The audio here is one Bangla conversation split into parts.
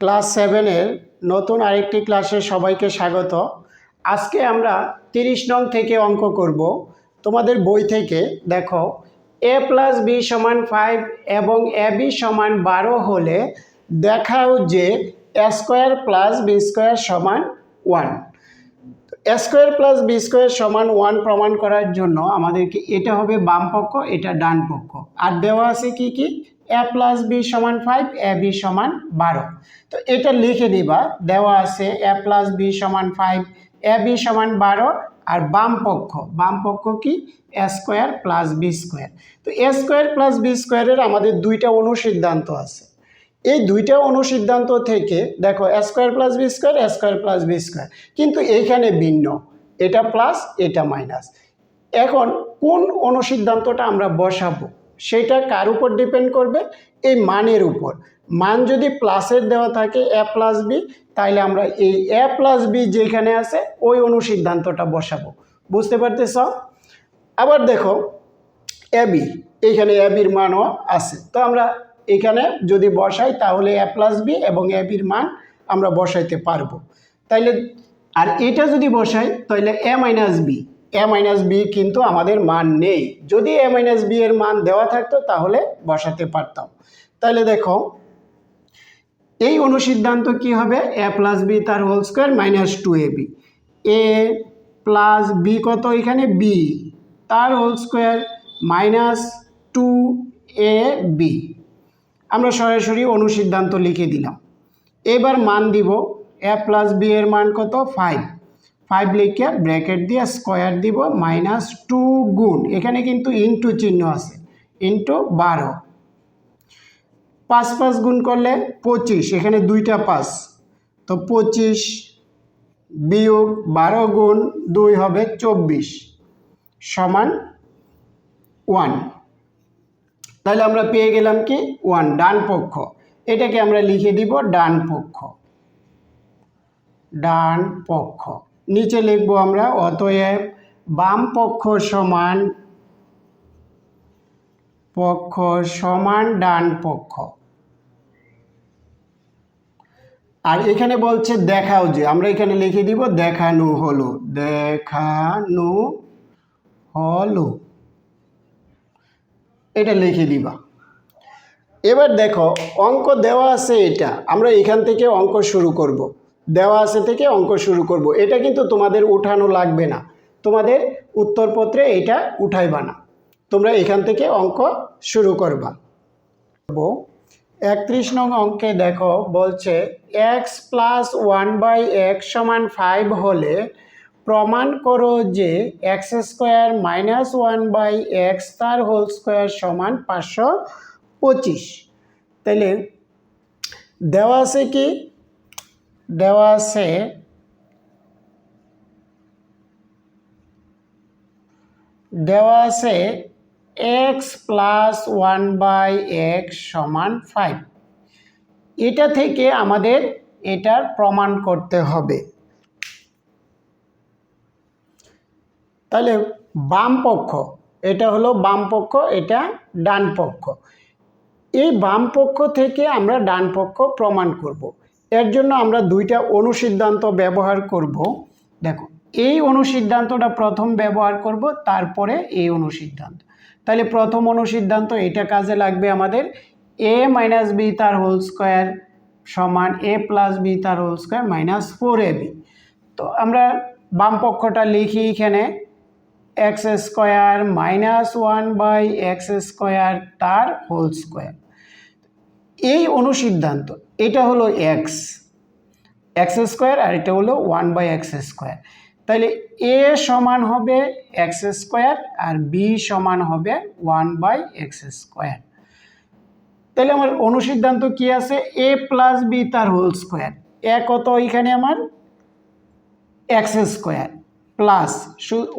ক্লাস সেভেনের নতুন আরেকটি ক্লাসে সবাইকে স্বাগত। আজকে আমরা তিরিশ নং থেকে অঙ্ক করব। তোমাদের বই থেকে দেখো, এ প্লাস বি সমান ফাইভ এবং এ বি সমান বারো হলে দেখাও যে A square plus B square সমান one. Square plus B square সমান ওয়ান প্রমাণ করার জন্য আমাদেরকে এটা হবে বাম পক্ষ এটা ডান পক্ষ আর দেওয়া আছে কি কি? এ প্লাস বি সমান ফাইভ এ বি সমান বারো। তো এটা লিখে দিবা দেওয়া আছে এ প্লাস বি সমান ফাইভ এ বি সমান বারো, আর বাম পক্ষ। বাম পক্ষ কি? A square plus B square তো এ স্কোয়ার প্লাস বি স্কোয়ারের আমাদের দুইটা অনুসিদ্ধান্ত আছে। এই দুইটা অনুসিদ্ধান্ত থেকে, দেখো A square plus B square A square plus B square কিন্তু এইখানে ভিন্ন। এটা প্লাস এটা মাইনাস এখন কোন অনুসিদ্ধান্তটা আমরা বসাবো? সেটা কার উপর ডিপেন্ড করবে? এই মানের উপর। মান যদি প্লাসের দেওয়া থাকে এ প্লাস বি তাহলে আমরা এই এ প্লাস বি যেখানে আছে, ওই অনুসিদ্ধান্তটা বসাবো। বুঝতে পারতেছ? আবার দেখো এবি এইখানে এবির মানও আছে। তো আমরা এখানে যদি বসাই, তাহলে এ প্লাস বি এবং এবির মান আমরা বসাইতে পারব। তাইলে, আর এটা যদি বসাই তাহলে A minus B A minus B কিন্তু আমাদের মান নেই। যদি এ মাইনাস বি এর মান দেওয়া থাকতো তাহলে বসাতে পারতাম। তাহলে দেখো, এই অনুসিদ্ধান্ত কি হবে? এ প্লাস বি তার whole square minus two A B A plus B কত এখানে? বি তার whole square minus two A B আমরা সরাসরি অনুসিদ্ধান্ত লিখে দিলাম। এবার মান দিব। এ প্লাস বি এর মান কত? ফাইভ ফাইভ লিখে ব্র্যাকেট দিয়ে স্কোয়ার দিব মাইনাস টু গুণ। এখানে কিন্তু ইনটু চিহ্ন আছে। ইনটু বারো। পাঁচ পাঁচ গুণ করলে পঁচিশ। এখানে দুইটা পাঁচ। তো পঁচিশ বিয়োগ বারো গুণ দুই হবে চব্বিশ। সমান ওয়ান তাহলে আমরা পেয়ে গেলাম কি? ওয়ান ডান পক্ষ। এটাকে আমরা লিখে দিব ডান পক্ষ। ডান পক্ষ। নিচে লিখব আমরা, অতএব বাম পক্ষ সমান পক্ষ সমান ডান পক্ষ। আর এখানে বলছে দেখাও যে, আমরা এখানে লিখে দিব দেখানো হলো দেখানো হলো। এটা লিখে দিবা। এবার দেখো, অঙ্ক দেওয়া আছে এটা, আমরা এখান থেকে অঙ্ক শুরু করব। দেওয়া আছে থেকে অঙ্ক শুরু করব। এটা কিন্তু তোমাদের উঠানো লাগবে না। তোমাদের উত্তরপত্রে এটা উঠাইবা না। তোমরা এখান থেকে অঙ্ক শুরু করবা। একত্রিশ নং অঙ্কে দেখো, বলছে X plus one by X সমান ফাইভ হলে প্রমাণ করো যে X square minus one by X তার হোল স্কোয়ার সমান পাঁচশো পঁচিশ। তাহলে দেওয়া আছে কি দেওয়া আছে দেওয়া আছে X plus one by X সমান ফাইভ এটা থেকে আমাদের এটার প্রমাণ করতে হবে। তাহলে বাম পক্ষ, এটা হলো বাম পক্ষ, এটা ডান পক্ষ। এই বাম পক্ষ থেকে আমরা ডান পক্ষ প্রমাণ করব। এর জন্য আমরা দুইটা অনুসিদ্ধান্ত ব্যবহার করব। দেখো, এই অনুসিদ্ধান্তটা প্রথম ব্যবহার করব, তারপরে এই অনুসিদ্ধান্ত। তাহলে প্রথম অনুসিদ্ধান্ত এটা কাজে লাগবে আমাদের এ মাইনাস বি তার হোল স্কোয়ার সমান এ প্লাস বি তার whole square minus four A B তো আমরা বাম পক্ষটা লিখি এখানে X square minus one by X square তার হোল স্কোয়ার এই অনুসিদ্ধান্ত, এটা হলো এক্স এক্স স্কোয়ার আর এটা হলো ওয়ান বাই এক্স স্কোয়ার তাহলে এ সমান হবে এক্স স্কোয়ার আর বি সমান হবে ওয়ান বাই এক্স স্কোয়ার তাহলে আমার অনুসিদ্ধান্ত কি আছে? এ প্লাস বি তার হোল স্কোয়ার এ কত এখানে আমার? এক্স স্কোয়ার প্লাস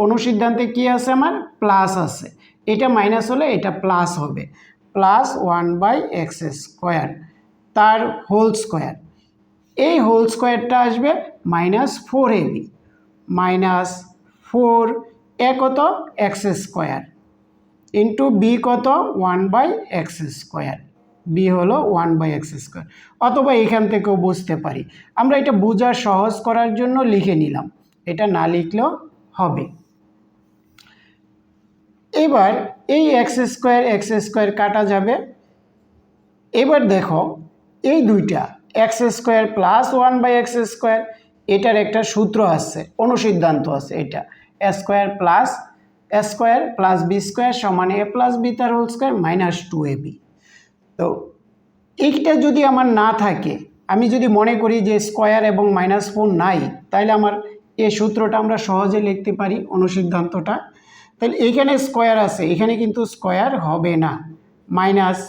অনুসিদ্ধান্তে কি আছে আমার? প্লাস আছে। এটা মাইনাস হলে এটা প্লাস হবে। Plus one by X square তার হোল স্কোয়ার এই হোল স্কোয়ারটা আসবে minus four AB minus four A কত? এক্স স্কোয়ার ইন্টু বি কত? One by X square B হলো ওয়ান বাই এক্স স্কোয়ার অথবা এখান থেকেও বুঝতে পারি। আমরা এটা বোঝা সহজ করার জন্য লিখে নিলাম। এটা না লিখলেও হবে। এবার এই এক্স স্কোয়ার এক্স স্কোয়ার কাটা যাবে। এবার দেখো, এই দুইটা X square plus one by X square এটার একটা সূত্র আছে অনুসিদ্ধান্ত আছে এটা। Square plus square plus B square সমান এ প্লাস বি তার whole square minus two A B তো এইটা যদি আমার না থাকে, আমি যদি মনে করি যে স্কোয়ার এবং মাইনাস ফোর নাই তাহলে আমার এই সূত্রটা আমরা সহজে লিখতে পারি, অনুসিদ্ধান্তটা। তাহলে এইখানে স্কোয়ার আছে, এখানে কিন্তু স্কোয়ার হবে না। মাইনাস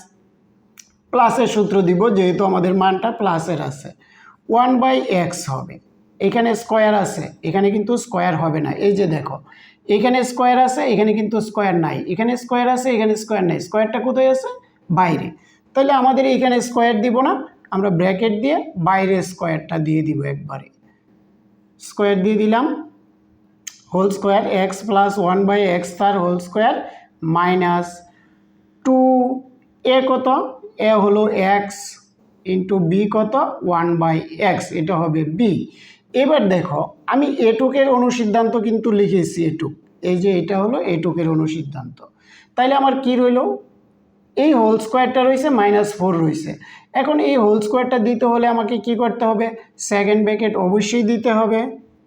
প্লাসের সূত্র দিব, যেহেতু আমাদের মানটা প্লাসের আছে। ওয়ান বাই এক্স হবে, এখানে স্কোয়ার আছে, এখানে কিন্তু স্কোয়ার হবে না। এই যে দেখো, এখানে স্কোয়ার আছে, এখানে কিন্তু স্কোয়ার নাই। এখানে স্কোয়ার আছে, এখানে স্কোয়ার নাই। স্কোয়ারটা কোথায় আছে? বাইরে। তাহলে আমাদের এখানে স্কোয়ার দিব না, আমরা ব্র্যাকেট দিয়ে বাইরে স্কোয়ারটা দিয়ে দিব একবারে। স্কোয়ার দিয়ে দিলাম whole square X plus one by X তার whole square minus two A কত? এ হলো এক্স ইন্টু বি কত? ওয়ান বাই এক্স এটা হবে বি এবার দেখো, আমি এটুকের অনুসিদ্ধান্ত কিন্তু লিখেছি এটুক। এই যে এটা হলো এটুকের অনুসিদ্ধান্ত। তাইলে আমার কি রইল? এই হোল স্কোয়ারটা রয়েছে মাইনাস ফোর রয়েছে এখন এই হোল স্কোয়ারটা দিতে হলে আমাকে কি করতে হবে? সেকেন্ড ব্যাকেট অবশ্যই দিতে হবে।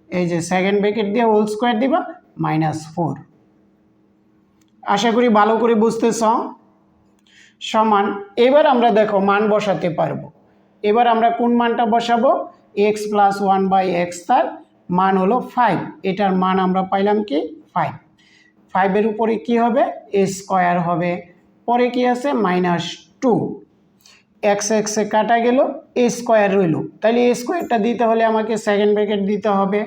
এই যে সেকেন্ড ব্যাকেট দিয়ে হোল স্কোয়ার দিবা মাইনাস ফোর আশা করি ভালো করে বুঝতেছ? সমান, এবার আমরা দেখো মান বসাতে পারব। এবার আমরা কোন মানটা বসাবো? X plus one by X তার মান হলো ফাইভ এটার মান আমরা পাইলাম কি? ফাইভ ফাইভের উপরে কি হবে? এ স্কোয়ার হবে। পরে কি আছে? মাইনাস টু এক্স এক্সে কাটা গেল, এ স্কোয়ার রইল। তাহলে এ স্কোয়ারটা দিতে হলে আমাকে সেকেন্ড ব্র্যাকেট দিতে হবে,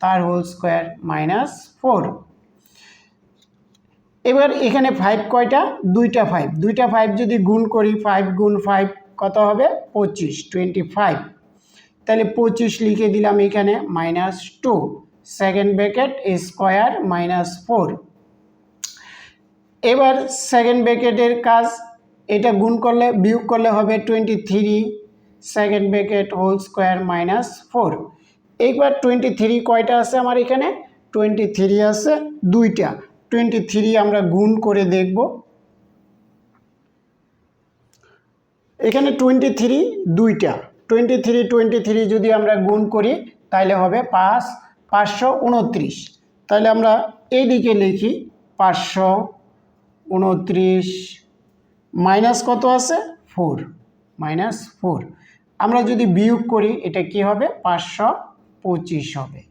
তার হোল স্কোয়ার মাইনাস ফোর এবার এখানে ফাইভ কয়টা? দুইটা ফাইভ দুইটা ফাইভ যদি গুণ করি ফাইভ গুণ ফাইভ কত হবে? পঁচিশ টোয়েন্টি ফাইভ তাহলে পঁচিশ লিখে দিলাম এখানে minus two second bracket square minus four এবার সেকেন্ড ব্র্যাকেটের কাজ এটা গুণ করলে, বিয়োগ করলে হবে twenty three second bracket whole square minus four এইবার টোয়েন্টি থ্রি কয়টা আছে আমার এখানে? টোয়েন্টি থ্রি আছে দুইটা। টোয়েন্টি থ্রি আমরা গুণ করে দেখব। এখানে টোয়েন্টি থ্রি দুইটা। টোয়েন্টি থ্রি টোয়েন্টি থ্রি যদি আমরা গুণ করি তাহলে হবে পাঁচ, পাঁচশো উনত্রিশ। তাহলে আমরা এইদিকে লিখি পাঁচশো উনত্রিশ মাইনাস কত আছে? ফোর। Minus four. আমরা যদি বিয়োগ করি, এটা কি হবে? পাঁচশো পঁচিশ হবে।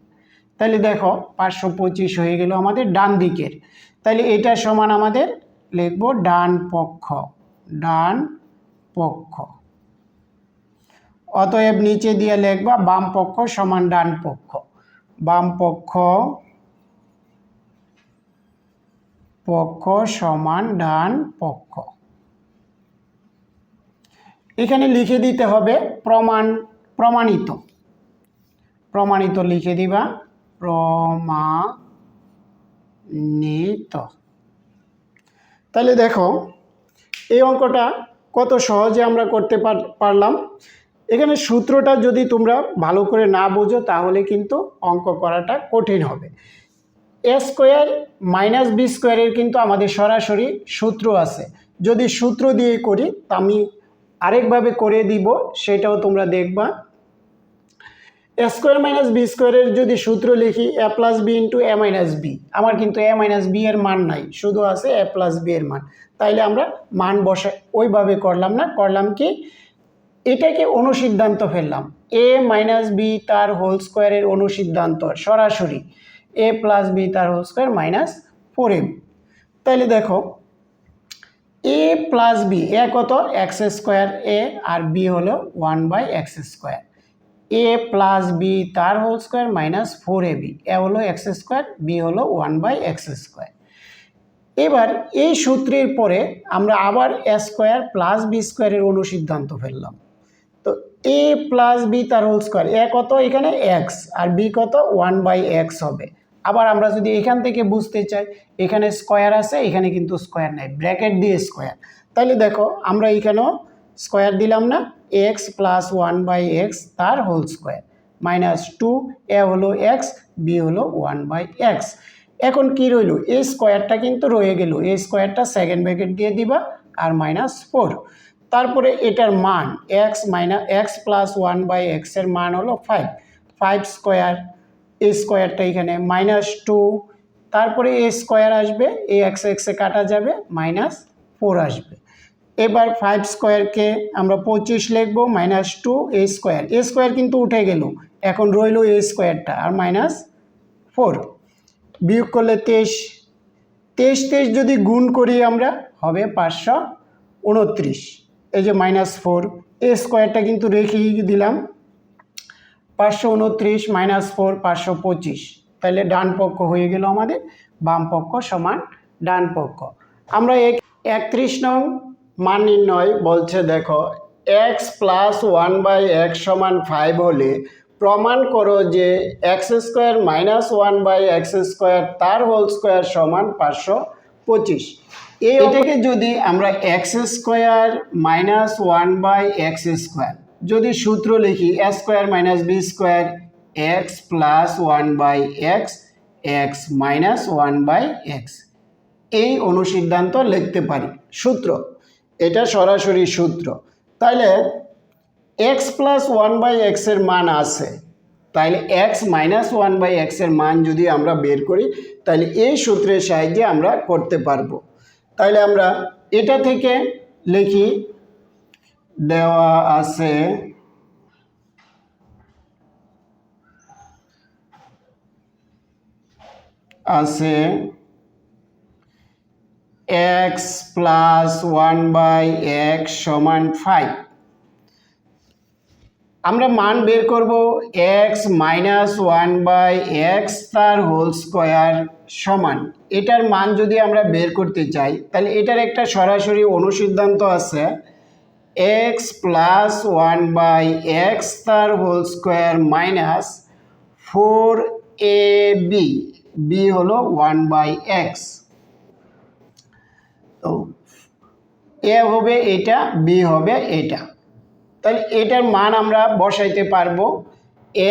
তাহলে দেখো, পাঁচশো পঁচিশ হয়ে গেল আমাদের ডান দিকের। তাহলে এটা সমান আমাদের লিখব ডান পক্ষ। ডান পক্ষ। অতএব নিচে দিয়ে লিখবা বাম পক্ষ সমান ডান পক্ষ। বাম পক্ষ পক্ষ সমান ডান পক্ষ। এখানে লিখে দিতে হবে প্রমাণ, প্রমাণিত। প্রমাণিত লিখে দিবা। প্রমাণিত। তাহলে দেখো, এই অঙ্কটা কত সহজে আমরা করতে পার- পারলাম। এখানে সূত্রটা যদি তোমরা ভালো করে না বোঝো, তাহলে কিন্তু অঙ্ক করাটা কঠিন হবে। এ স্কোয়ার মাইনাস বি স্কোয়ারের কিন্তু আমাদের সরাসরি সূত্র আছে। যদি সূত্র দিয়ে করি, তা আমি আরেকভাবে করে দিব, সেটাও তোমরা দেখবা। স্কোয়ার মাইনাস বি স্কোয়ারের যদি সূত্র লিখি A plus B into A minus B আমার কিন্তু এ মাইনাস বি এর মান নাই, শুধু আছে এ প্লাস বি এর মান। তাইলে আমরা মান বসা, ওইভাবে করলাম না, করলাম কি? এটাকে অনুসিদ্ধান্ত ফেললাম। এ মাইনাস বি তার হোল স্কোয়ারের অনুসিদ্ধান্ত, সরাসরি। এ প্লাস বি তার whole square minus four M তাহলে দেখো এ প্লাস বি এ কত? এক্স স্কোয়ার এ আর বি হলো one by X square A plus B তার whole square minus four A B A হলো এক্স স্কোয়ার বি হলো ওয়ান বাই এক্স স্কোয়ার এবার এই সূত্রের পরে আমরা আবার এ স্কোয়ার প্লাস বি স্কোয়ারের অনুসিদ্ধান্ত ফেললাম। তো এ প্লাস বি তার হোল স্কোয়ার এ কত? এখানে এক্স আর বি কত? ওয়ান বাই এক্স হবে। আবার আমরা যদি এখান থেকে বুঝতে চাই, এখানে স্কোয়ার আছে, এখানে কিন্তু স্কোয়ার নাই ব্র্যাকেট দিয়ে স্কোয়ার তাহলে দেখো, আমরা এখানেও স্কোয়ার দিলাম না X plus one by X তার whole square minus two A হলো এক্স বি হলো ওয়ান বাই এক্স এখন কি রইল? এই স্কোয়ারটা কিন্তু রয়ে গেল। এই স্কোয়ারটা সেকেন্ড ব্র্যাকেট দিয়ে দিবা, আর মাইনাস ফোর তারপরে এটার মান X minus X plus one by এক্সের মান হলো ফাইভ ফাইভ স্কোয়ার এই স্কোয়ারটা এখানে মাইনাস টু তারপরে এ স্কোয়ার আসবে এই এক্স এক্সে কাটা যাবে মাইনাস ফোর আসবে। এবার ফাইভ স্কোয়ারকে আমরা পঁচিশ লিখব minus two A square A square কিন্তু উঠে গেল, এখন রইল এ স্কোয়ারটা আর মাইনাস ফোর বিয়োগ করলে তেইশ। তেইশ তেইশ যদি গুণ করি আমরা, হবে পাঁচশো উনত্রিশ। এই যে মাইনাস ফোর এ স্কোয়ারটা কিন্তু রেখেই দিলাম পাঁচশো উনত্রিশ মাইনাস ফোর, পাঁচশো পঁচিশ। তাহলে ডান পক্ষ হয়ে গেল আমাদের, বাম পক্ষ সমান ডান পক্ষ। আমরা এক, একত্রিশ নং মান নির্ণয় বলছে দেখো X plus one by X সমান ফাইভ হলে প্রমাণ করো যে X square minus one by X square তার হোল স্কোয়ার সমান পাঁচশো পঁচিশ। এই এটাকে যদি আমরা X square minus one by X square যদি সূত্র লিখি A square minus B square X plus one by X X minus one by X এই অনুসিদ্ধান্ত লিখতে পারি। সূত্র, এটা সরাসরি সূত্র। তাহলে এক্স প্লাস ওয়ান বাই এক্সের মান আছে। তাহলে এক্স মাইনাস ওয়ান বাই এক্সের মান যদি আমরা বের করি তাহলে এই সূত্রের সাহায্যে আমরা করতে পারব। তাহলে আমরা এটা থেকে লিখি দেওয়া আছে। আছে। X plus one by X সমান ফাইভ আমরা মান বের করব X minus one by X তার হোল স্কোয়ার সমান। এটার মান যদি আমরা বের করতে চাই, তাহলে এটার একটা সরাসরি অনুসিদ্ধান্ত আছে। X plus one by X তার whole square minus four A B B হলো ওয়ান বাই এক্স। তো এ হবে এটা, বি হবে এটা। তাহলে এটার মান আমরা বসাইতে পারব।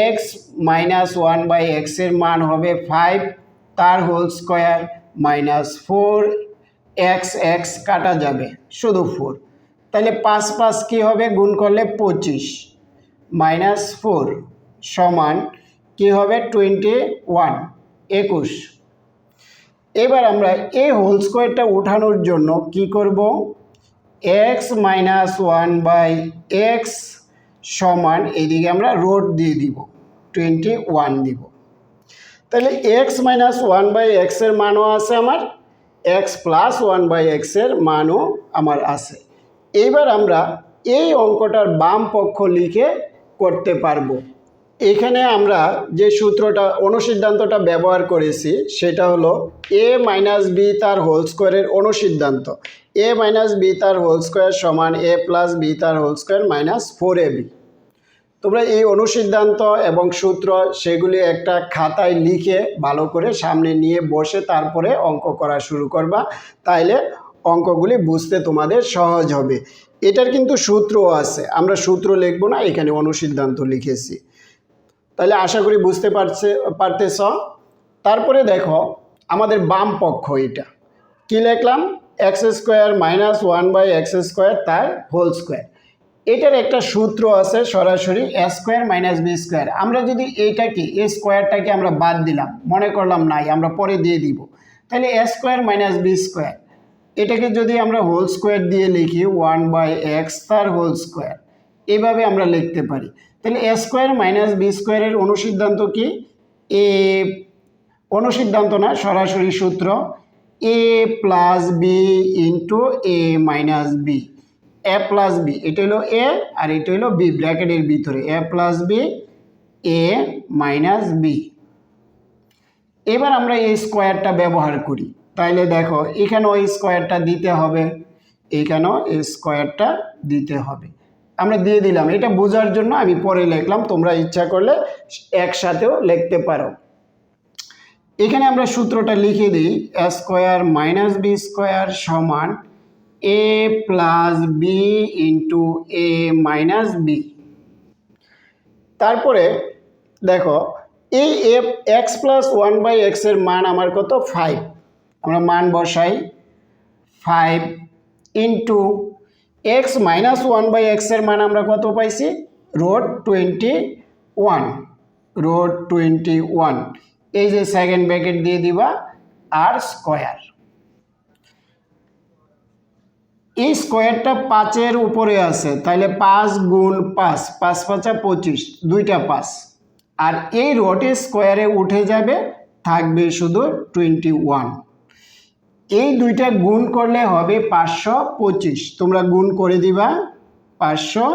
এক্স মাইনাস ওয়ান বাই এক্সের মান হবে ফাইভ, তার whole square minus four, X X কাটা যাবে শুধু ফোর। তাহলে পাঁচ পাঁচ কী হবে? গুণ করলে পঁচিশ। মাইনাস ফোর সমান কী হবে? টোয়েন্টি ওয়ান, একুশ। এবার আমরা এই হোল স্কোয়ারটা ওঠানোর জন্য কি করব? X minus one by X সমান এদিকে আমরা রোড দিয়ে দিব, টোয়েন্টি ওয়ান দিব। তাহলে এক্স মাইনাস ওয়ান বাই এক্সের মানও আছে আমার, এক্স প্লাস ওয়ান বাই এক্সের মানও আমার আছে। এইবার আমরা এই অঙ্কটার বাম পক্ষ লিখে করতে পারব। এখানে আমরা যে সূত্রটা, অনুসিদ্ধান্তটা ব্যবহার করেছি, সেটা হলো এ মাইনাস বি তার হোল স্কোয়ারের অনুসিদ্ধান্ত। এ মাইনাস বি তার হোল স্কোয়ার সমান এ প্লাস বি তার whole square minus four A B তোমরা এই অনুসিদ্ধান্ত এবং সূত্র সেগুলি একটা খাতায় লিখে ভালো করে সামনে নিয়ে বসে তারপরে অঙ্ক করা শুরু করবা। তাইলে অঙ্কগুলি বুঝতে তোমাদের সহজ হবে। এটার কিন্তু সূত্রও আছে। আমরা সূত্র লিখব না, এখানে অনুসিদ্ধান্ত লিখেছি। তাহলে আশা করি বুঝতে পারছে, পারতেছ? তারপরে দেখো, আমাদের বাম পক্ষ এটা। কি লিখলাম? X square minus one by X square তার হোল স্কোয়ার। এটার একটা সূত্র আছে সরাসরি, A square minus B square. আমরা যদি এটাকে, এ স্কোয়ারটাকে আমরা বাদ দিলাম, মনে করলাম নাই, আমরা পরে দিয়ে দিব। তাহলে A square minus B square. এটাকে যদি আমরা হোল স্কোয়ার দিয়ে লিখি ওয়ান বাই এক্স তার হোল স্কোয়ার এভাবে আমরা লিখতে পারি। তাহলে এ স্কোয়ার মাইনাস বি স্কোয়ারের অনুসিদ্ধান্ত কি? এ অনুসিদ্ধান্ত না, সরাসরি সূত্র A plus B into A minus B A plus B এটা হলো এ আর এটা হলো বি ব্র্যাকেটের ভিতরে A plus B A minus B এবার আমরা এই স্কোয়ারটা ব্যবহার করি। তাইলে দেখো, এখানেও স্কোয়ারটা দিতে হবে এইখানেও এই স্কোয়ারটা দিতে হবে। আমরা দিয়ে দিলাম, এটা বোঝার জন্য আমি পরে লিখলাম, তোমরা ইচ্ছা করলে একসাথেও লিখতে পারো। এখানে আমরা সূত্রটা লিখে দিই A square minus B square সমান A plus B into A minus B তারপরে দেখো, এই F X plus one by এক্সের মান আমার কত? ফাইভ আমরা মান বসাই five into X minus one by এক্সের মান আমরা কত পাইছি? Root twenty one root twenty one এই যে সেকেন্ড ব্র্যাকেট দিয়ে দিবা আর স্কোয়ার এই স্কোয়ারটা পাঁচের উপরে আছে তাহলে পাঁচ গুণ পাঁচ পাঁচ পাঁচা পঁচিশ, দুইটা পাঁচ। আর এই রোটের স্কোয়ারে উঠে যাবে, থাকবে শুধু টোয়েন্টি ওয়ান এই দুইটা গুণ করলে হবে পাঁচশো পঁচিশ। তোমরা গুণ করে দিবা পাঁচশো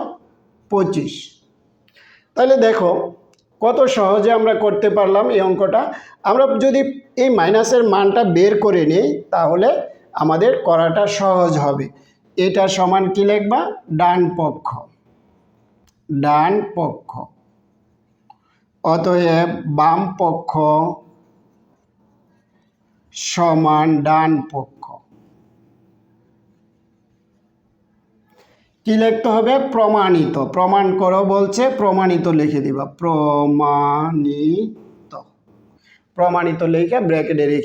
পঁচিশ। তাহলে দেখো, কত সহজে আমরা করতে পারলাম এই অঙ্কটা। আমরা যদি এই মাইনাসের মানটা বের করে নিই, তাহলে আমাদের করাটা সহজ হবে। এটা সমান কি লিখবা? ডান পক্ষ। ডান পক্ষ। অতএব বাম পক্ষ সমান ডান পক্ষ। কি লিখতে হবে? প্রমাণিত। প্রমাণ করো, বলছে প্রমাণিত লিখে দিবা। প্রমাণিত। প্রমাণিত লিখে ব্র্যাকেটে রেখে